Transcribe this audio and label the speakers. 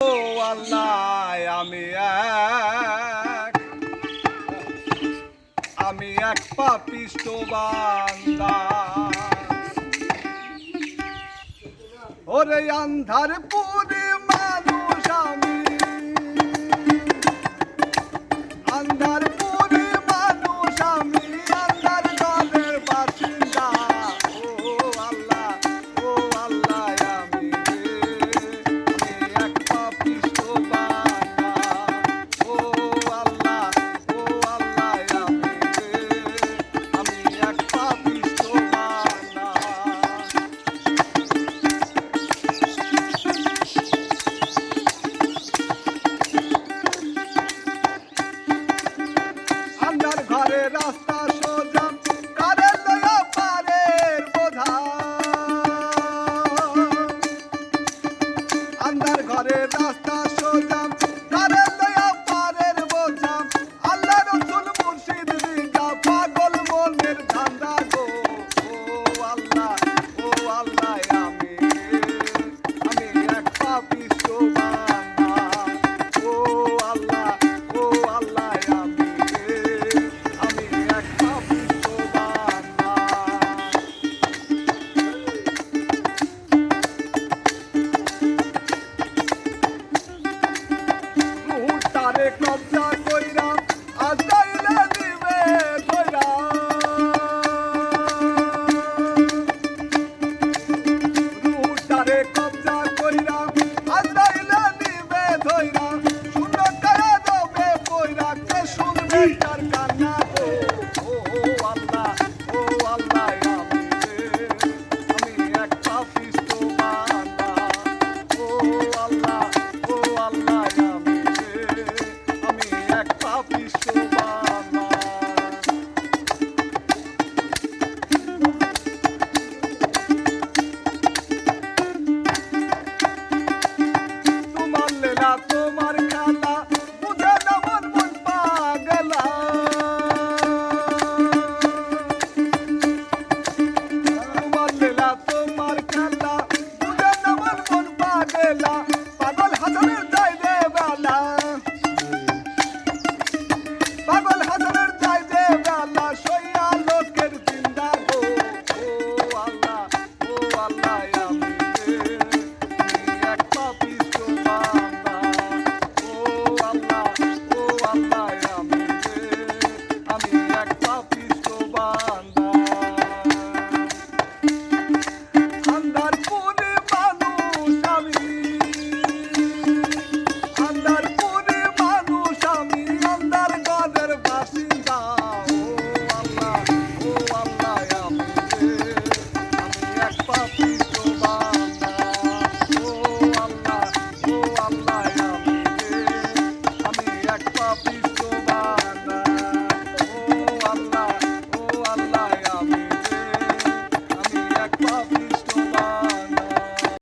Speaker 1: আল্লাহ আমি এক। আমি এক পাপিষ্ট বান্দা। ওরে অন্ধার পুরে মানুষ আমি রাস্তা সোজা তারে লয়া পারের বোধা আন্ধার ঘরে রাস্তা সোজা